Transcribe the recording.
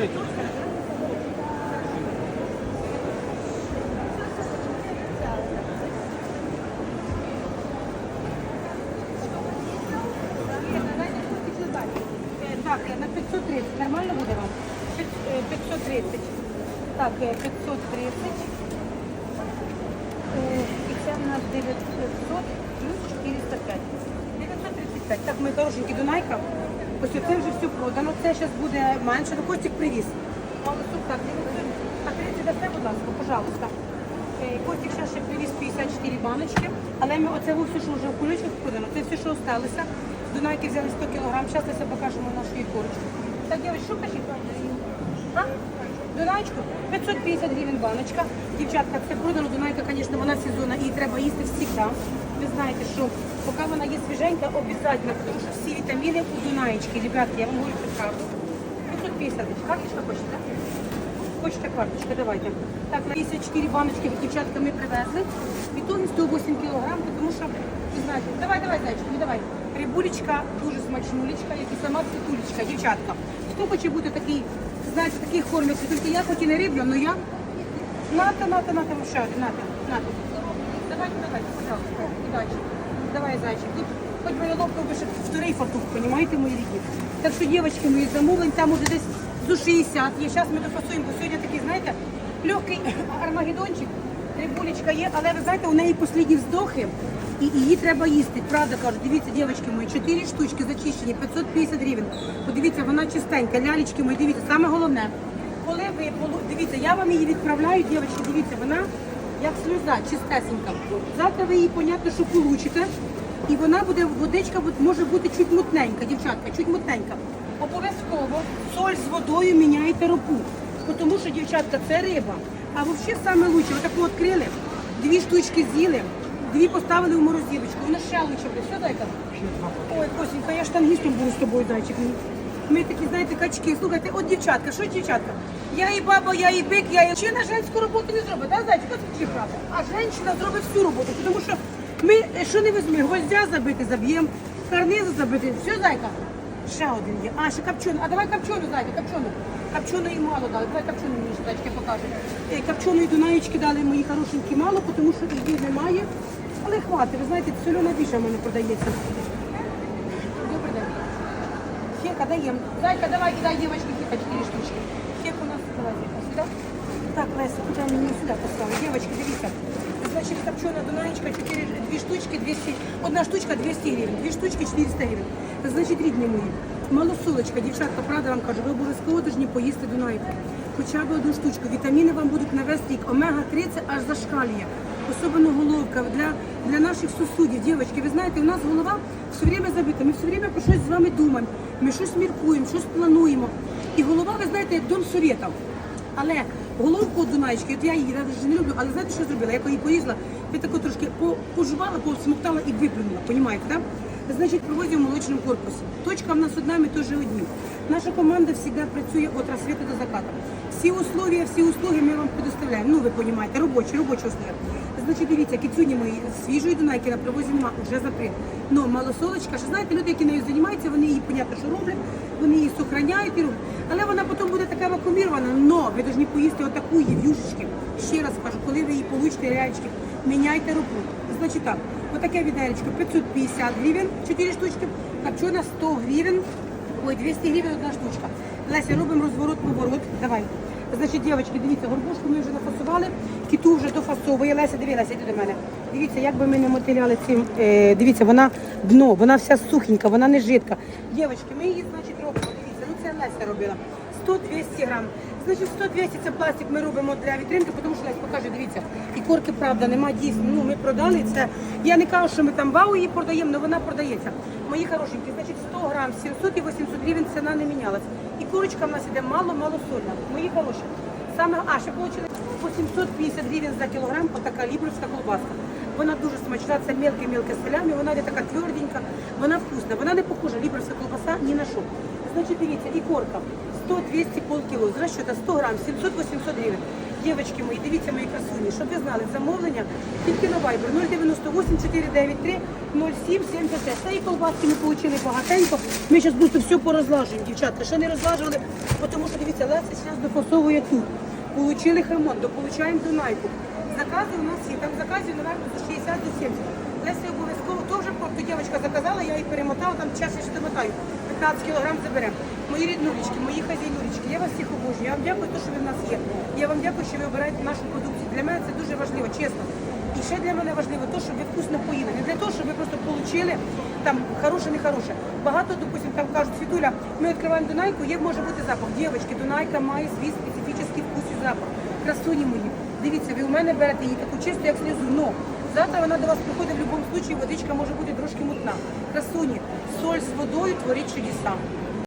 Е, Так, е, на 530. Нормально буде вам? Е, 530. Так, е, 530. Е, І це в нас 900 плюс 405. 935. Так, ми хорошенькі Дунайка. Ось це вже все продано. Це зараз буде менше. Ну, Костік привіз. Молодцюк, так, 900. Так, 30 дасте, будь ласка, пожалуйста. Е, Костік зараз ще привіз 54 баночки, але ми оце все, що вже в куличках продано, це все, що залишилося. Дунайки взяли 100 кг, зараз ми покажемо нашу ікорочку. Так, дівчата, що кажіть? А? Дунаєчку 550 гривень баночка. Дівчатка, це продано. Дунайка, звісно, вона сезонна і треба їсти завжди. Ви знаєте, що поки вона є свіженька, обов'язково, тому що всі вітаміни у Дунаєчки. Ребятки, я вам говорю правду. 550. Карточка хочете? Хочете карточка, давайте. Так, на 54 баночки дівчатка ми привезли. В ітогі 108 кілограм, тому що, ви знаєте, давай, давай, зайчик, ну давай. Рибулечка дуже смачнулечка, як і сама світулечка, дівчатка. Хто хоче бути такий, знаєте, такий формі, тільки я хоч і не риблю, але я... Ната, ната, ната, ще один, ната, ната. Давайте, давайте, пожалуйста, удачі. Давай, зайчик. Тут хоч би ловко би ще вторий фартух, розумієте, мої рідні? Так що, дівчатки, мої замовлень, там уже десь до 60 є. Зараз ми дофасуємо, бо сьогодні такий, знаєте, легкий армагеддончик, рибулечка є, але ви знаєте, у неї послідні вздохи, і її треба їсти. Правда кажу, дивіться, дівчатки мої, 4 штучки зачищені, 550 гривень. Подивіться, вона чистенька, лялечки мої, дивіться, саме головне. Коли ви дивіться, я вам її відправляю, дівчатки, дивіться, вона як сльоза, чистесенька. Завтра ви її, понятно, що получите. І вона буде, водичка може бути чуть мутненька, дівчатка, чуть мутненька. Обов'язково соль з водою міняйте ропу. Тому що, дівчатка, це риба. А взагалі саме лучше, отаку відкрили, дві штучки з'їли, дві поставили в морозилочку. Воно ще лучше буде. Все, зайка? Ой, Косенька, я штангістом буду з тобою, зайчик. Ми такі, знаєте, качки. Слухайте, от дівчатка, що дівчатка? Я і баба, я і бик, я і Чина женську роботу не зробить, так, зайчик? От чи правда? А жінка зробить всю роботу, тому що ми, е, що не візьмемо, гвоздя забити, заб'ємо, карнизу забити. Все, зайка? Ще один є. А, ще копчену. А давай копчену, зайка, копчену. Копченої мало дали. Давай копчену мені зайчики покажу. Е, Копченої дунаєчки дали мої хорошенькі мало, тому що її немає. Але хватить, ви знаєте, солена більше в мене продається. Хека даем. Зайка, давай, кидай девочки, хека, 4 штучки. Хек у нас, давай, Зайка, сюда. Так, Леся, куда мне сюда поставила? Девочки, дивіться. Значить, копчена дунаєчка, 4, 2 штучки, 200, одна штучка 200 гривень, 2 штучки 400 гривень. Значить, рідні мої, малосолочка, дівчатка, правда вам кажу, ви обов'язково повинні поїсти дунайку. Хоча б одну штучку. Вітаміни вам будуть на весь рік. Омега-3 це аж зашкалює. Особливо головка для, для наших сусідів. Дівчатки, ви знаєте, у нас голова все время забита. Ми все время про щось з вами думаємо. Ми щось міркуємо, щось плануємо. І голова, ви знаєте, як дом совєтів. Але головку от Дунаєчки, от я її навіть не люблю, але знаєте, що зробила? Я її порізала, я тако трошки по- пожувала, посмоктала і виплюнула, понімаєте, так? Значить, проводимо в молочному корпусі. Точка в нас одна, ми теж одні. Наша команда завжди працює від розсвіту до закату. Всі условия, всі услуги ми вам предоставляємо. Ну, ви розумієте, робочі, робочі условия. Значить, дивіться, кицюні мої свіжої Дунайки на привозі нема, вже запрет. Ну, малосолочка, що знаєте, люди, які нею займаються, вони її, понятно, що роблять, вони її сохраняють і роблять. Але вона потім буде така вакуумірована, но ви повинні поїсти отаку її в'юшечки. Ще раз кажу, коли ви її получите, рялечки, міняйте руку. Значить так, отаке відеречко 550 гривень, 4 штучки, копчена 100 гривень, ой, 200 гривень одна штучка. Леся, робимо розворот-поворот, давай. Значить, дівчатки, дивіться, горбушку ми вже нафасували, кіту вже дофасовує. Леся, дивилася, йди до мене. Дивіться, як би ми не мотиляли цим. Е, дивіться, вона дно, вона вся сухенька, вона не жидка. Дівчатки, ми її, значить, робимо. Дивіться, ну це Леся робила. 100-200 грам. Значить, 100-200 це пластик ми робимо для вітринки, тому що Лесь покаже, дивіться, і корки, правда, нема дійсно. Ну, ми продали це. Я не кажу, що ми там вау її продаємо, але вона продається. Мої хорошенькі, значить, 100 грам, 700 і 800 гривень ціна не мінялась. І курочка в нас іде мало-мало сольна. Мої хороші. Саме, а, ще отримали 850 гривень за кілограм, отака лібровська колбаска. Вона дуже смачна, це мелке-мелке салямі, вона йде така тверденька, вона вкусна, вона не похожа, лібровська колбаса ні на що. Значить, дивіться, і корка 100-200 полкіло, з розчета 100 грам, 700-800 гривень. Дівчатки мої, дивіться мої красуні, щоб ви знали, замовлення тільки на Viber 098 493 0776. Та і колбаски ми отримали багатенько. Ми зараз просто все порозлажуємо, дівчатка. Ще не розлажували, тому що дивіться, Леся зараз дофасовує тут. Получили хремон, дополучаємо Дунайку. Закази у нас є, там заказів, наверное, до 60 до 70. Леся обов'язково теж просто дівчинка заказала, я її перемотала, там час я ще домотаю. 15 кілограм заберемо. Мої ріднулечки, мої хазяйнулечки, я вас всіх обожнюю. Я вам дякую, що ви в нас є. Я вам дякую, що ви обираєте нашу продукцію. Для мене це дуже важливо, чесно. І ще для мене важливо те, щоб ви вкусно поїли. Не для того, щоб ви просто отримали там хороше, не хороше. Багато, допустим, там кажуть, Світуля, ми відкриваємо Дунайку, є може бути запах. Дівчатки, Дунайка має свій специфічний вкус і запах. Красуні мої. Дивіться, ви у мене берете її таку чисту, як сльозу. Но завтра вона до вас приходить в будь-якому випадку, водичка може бути трошки мутна. Красуні, соль з водою творить чудеса.